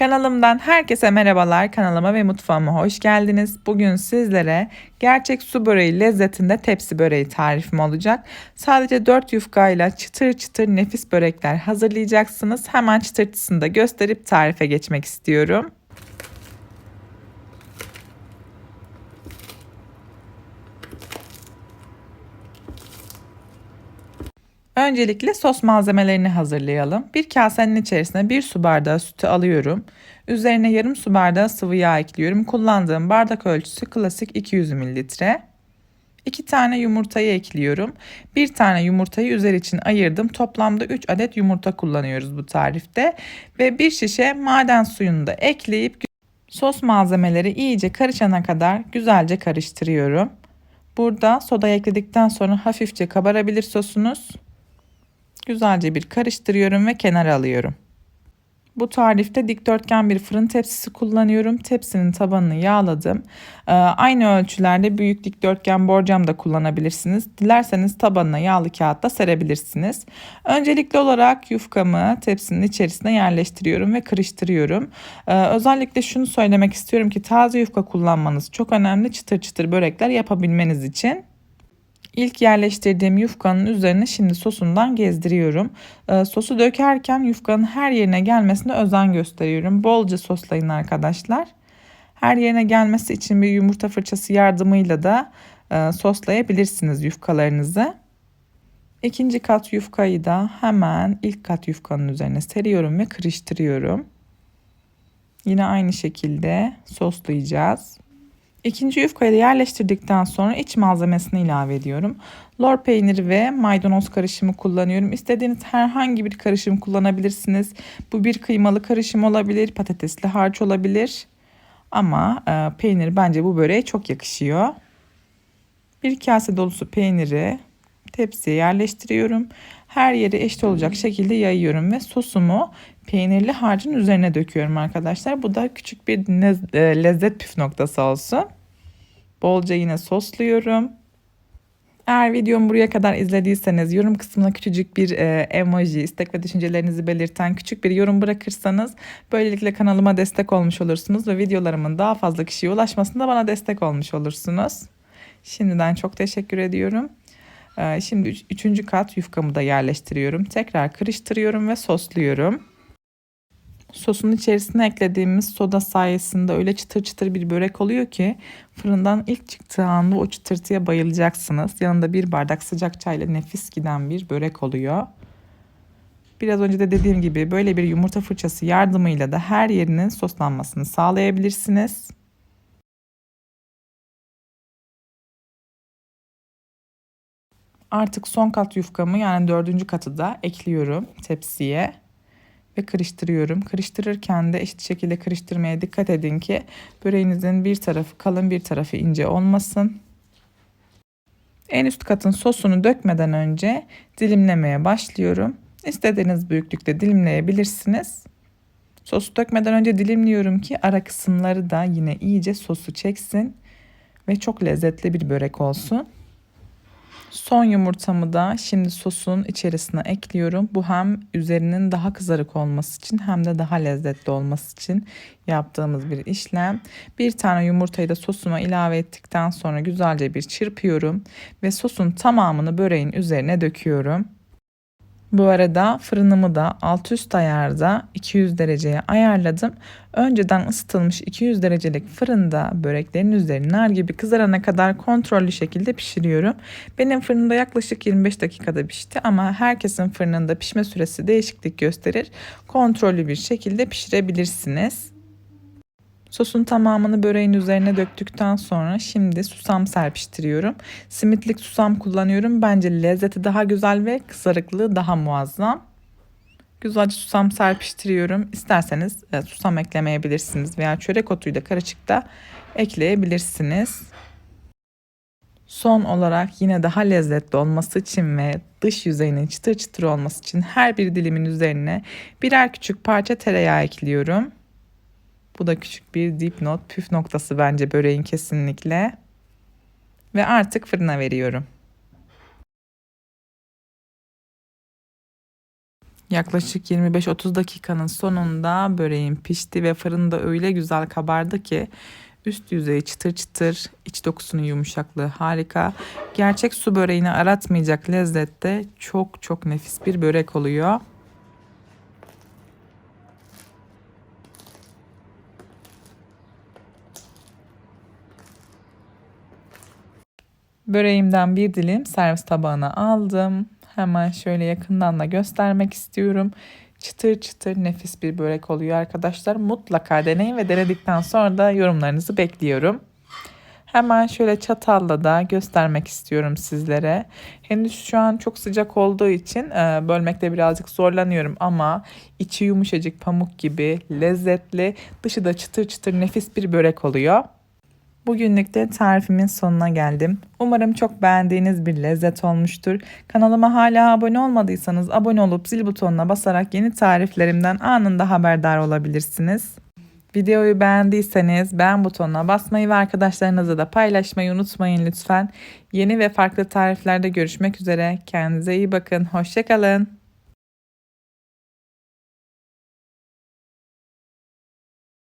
Kanalımdan herkese merhabalar. Kanalıma ve mutfağıma hoş geldiniz. Bugün sizlere gerçek su böreği lezzetinde tepsi böreği tarifim olacak. Sadece 4 yufkayla çıtır çıtır nefis börekler hazırlayacaksınız. Hemen çıtırtısını da gösterip tarife geçmek istiyorum. Öncelikle sos malzemelerini hazırlayalım. Bir kasenin içerisine bir su bardağı sütü alıyorum. Üzerine yarım su bardağı sıvı yağ ekliyorum. Kullandığım bardak ölçüsü klasik 200 mililitre. 2 tane yumurtayı ekliyorum. Bir tane yumurtayı üzeri için ayırdım. Toplamda 3 adet yumurta kullanıyoruz bu tarifte. Ve bir şişe maden suyunu da ekleyip sos malzemeleri iyice karışana kadar güzelce karıştırıyorum. Burada soda ekledikten sonra hafifçe kabarabilir sosunuz. Güzelce bir karıştırıyorum ve kenara alıyorum. Bu tarifte dikdörtgen bir fırın tepsisi kullanıyorum. Tepsinin tabanını yağladım. Ee, aynı ölçülerde büyük dikdörtgen borcam da kullanabilirsiniz. Dilerseniz tabanına yağlı kağıt da serebilirsiniz. Öncelikli olarak yufkamı tepsinin içerisine yerleştiriyorum ve karıştırıyorum. Ee, özellikle şunu söylemek istiyorum ki taze yufka kullanmanız çok önemli çıtır çıtır börekler yapabilmeniz için. İlk yerleştirdiğim yufkanın üzerine şimdi sosundan gezdiriyorum. Ee, sosu dökerken yufkanın her yerine gelmesine özen gösteriyorum. Bolca soslayın arkadaşlar. Her yerine gelmesi için bir yumurta fırçası yardımıyla da e, soslayabilirsiniz yufkalarınızı. İkinci kat yufkayı da hemen ilk kat yufkanın üzerine seriyorum ve karıştırıyorum. Yine aynı şekilde soslayacağız. İkinci yufkayı da yerleştirdikten sonra iç malzemesini ilave ediyorum. Lor peyniri ve maydanoz karışımı kullanıyorum. İstediğiniz herhangi bir karışım kullanabilirsiniz. Bu bir kıymalı karışım olabilir, patatesli harç olabilir. Ama e, peynir bence bu böreğe çok yakışıyor. Bir kase dolusu peyniri tepsiye yerleştiriyorum. Her yeri eşit olacak şekilde yayıyorum ve sosumu peynirli harcın üzerine döküyorum arkadaşlar. Bu da küçük bir e, lezzet püf noktası olsun. Bolca yine sosluyorum. Eğer videomu buraya kadar izlediyseniz yorum kısmına küçücük bir e, emoji, istek ve düşüncelerinizi belirten küçük bir yorum bırakırsanız böylelikle kanalıma destek olmuş olursunuz ve videolarımın daha fazla kişiye ulaşmasında bana destek olmuş olursunuz. Şimdiden çok teşekkür ediyorum. E, şimdi üç, üçüncü kat yufkamı da yerleştiriyorum. Tekrar karıştırıyorum ve sosluyorum. Sosun içerisine eklediğimiz soda sayesinde öyle çıtır çıtır bir börek oluyor ki fırından ilk çıktığı anda o çıtırtıya bayılacaksınız. Yanında bir bardak sıcak çayla nefis giden bir börek oluyor. Biraz önce de dediğim gibi böyle bir yumurta fırçası yardımıyla da her yerinin soslanmasını sağlayabilirsiniz. Artık son kat yufkamı yani dördüncü katı da ekliyorum tepsiye ve karıştırıyorum. Karıştırırken de eşit şekilde karıştırmaya dikkat edin ki böreğinizin bir tarafı kalın bir tarafı ince olmasın. En üst katın sosunu dökmeden önce dilimlemeye başlıyorum. İstediğiniz büyüklükte dilimleyebilirsiniz. Sosu dökmeden önce dilimliyorum ki ara kısımları da yine iyice sosu çeksin ve çok lezzetli bir börek olsun. Son yumurtamı da şimdi sosun içerisine ekliyorum. Bu hem üzerinin daha kızarık olması için hem de daha lezzetli olması için yaptığımız bir işlem. Bir tane yumurtayı da sosuma ilave ettikten sonra güzelce bir çırpıyorum ve sosun tamamını böreğin üzerine döküyorum. Bu arada fırınımı da alt üst ayarda 200 dereceye ayarladım. Önceden ısıtılmış 200 derecelik fırında böreklerin üzerine nar gibi kızarana kadar kontrollü şekilde pişiriyorum. Benim fırında yaklaşık 25 dakikada pişti ama herkesin fırınında pişme süresi değişiklik gösterir. Kontrollü bir şekilde pişirebilirsiniz. Sosun tamamını böreğin üzerine döktükten sonra şimdi susam serpiştiriyorum. Simitlik susam kullanıyorum. Bence lezzeti daha güzel ve kızarıklığı daha muazzam. Güzelce susam serpiştiriyorum. İsterseniz e, susam eklemeyebilirsiniz veya çörek otuyla karışık da ekleyebilirsiniz. Son olarak yine daha lezzetli olması için ve dış yüzeyinin çıtır çıtır olması için her bir dilimin üzerine birer küçük parça tereyağı ekliyorum. Bu da küçük bir dipnot, püf noktası bence böreğin kesinlikle. Ve artık fırına veriyorum. Yaklaşık 25-30 dakikanın sonunda böreğim pişti ve fırında öyle güzel kabardı ki üst yüzeyi çıtır çıtır, iç dokusunun yumuşaklığı harika. Gerçek su böreğini aratmayacak lezzette çok çok nefis bir börek oluyor. Böreğimden bir dilim servis tabağına aldım. Hemen şöyle yakından da göstermek istiyorum. Çıtır çıtır nefis bir börek oluyor arkadaşlar. Mutlaka deneyin ve denedikten sonra da yorumlarınızı bekliyorum. Hemen şöyle çatalla da göstermek istiyorum sizlere. Henüz şu an çok sıcak olduğu için e, bölmekte birazcık zorlanıyorum ama içi yumuşacık pamuk gibi lezzetli, dışı da çıtır çıtır nefis bir börek oluyor. Bugünlük de tarifimin sonuna geldim. Umarım çok beğendiğiniz bir lezzet olmuştur. Kanalıma hala abone olmadıysanız abone olup zil butonuna basarak yeni tariflerimden anında haberdar olabilirsiniz. Videoyu beğendiyseniz beğen butonuna basmayı ve arkadaşlarınızla da paylaşmayı unutmayın lütfen. Yeni ve farklı tariflerde görüşmek üzere. Kendinize iyi bakın. Hoşçakalın.